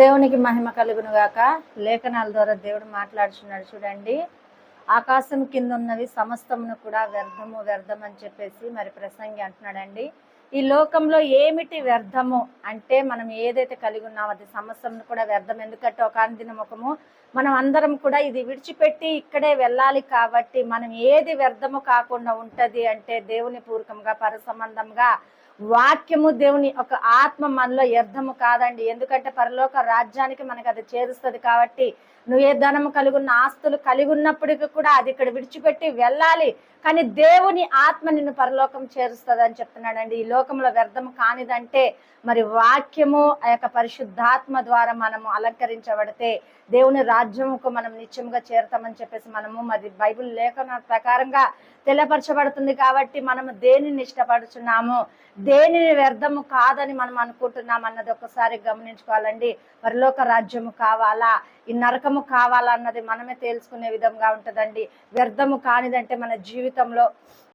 దేవునికి మహిమ కలుగును గాక. లేఖనాల ద్వారా దేవుడు మాట్లాడుచున్నాడు చూడండి. ఆకాశం కింద ఉన్నవి సమస్తమును కూడా వ్యర్థము వ్యర్థం అని చెప్పేసి మరి ప్రసంగి అంటున్నాడండి. ఈ లోకంలో ఏమిటి వ్యర్థము అంటే మనం ఏదైతే కలిగి ఉన్నామో అది సమస్యను కూడా వ్యర్థం. ఎందుకంటే ఒక అందిన ముఖము మనం అందరం కూడా ఇది విడిచిపెట్టి ఇక్కడే వెళ్ళాలి కాబట్టి మనం ఏది వ్యర్థము కాకుండా ఉంటది అంటే దేవుని పూర్వకంగా పరసంబంధంగా వాక్యము దేవుని ఒక ఆత్మ మనలో వ్యర్థము కాదండి. ఎందుకంటే పరలోక రాజ్యానికి మనకు అది చేరుస్తుంది కాబట్టి నువ్వు ఏ ధనము కలిగి ఉన్న ఆస్తులు కలిగి ఉన్నప్పటికీ కూడా అది ఇక్కడ విడిచిపెట్టి వెళ్ళాలి. కానీ దేవుని ఆత్మ నిన్ను పరలోకం చేరుస్తుంది అని చెప్తున్నాడండి. ఈ లోకంలో వ్యర్థము కానిదంటే మరి వాక్యము ఆ యొక్క పరిశుద్ధాత్మ ద్వారా మనము అలంకరించబడితే దేవుని రాజ్యముకు మనం నిత్యముగా చేరుతామని చెప్పేసి మనము మరి బైబిల్ లేఖన ప్రకారంగా తెలపరచబడుతుంది కాబట్టి మనము దేనిని ఇష్టపడుచున్నాము? దేనిని వ్యర్థము కాదని మనం అనుకుంటున్నాం అన్నది ఒకసారి గమనించుకోవాలండి. పరిలోక రాజ్యము కావాలా? ఈ నరకము కావాలా అన్నది మనమే తేల్చుకునే విధంగా ఉంటుందండి. వ్యర్థము కానిదంటే మన జీవితంలో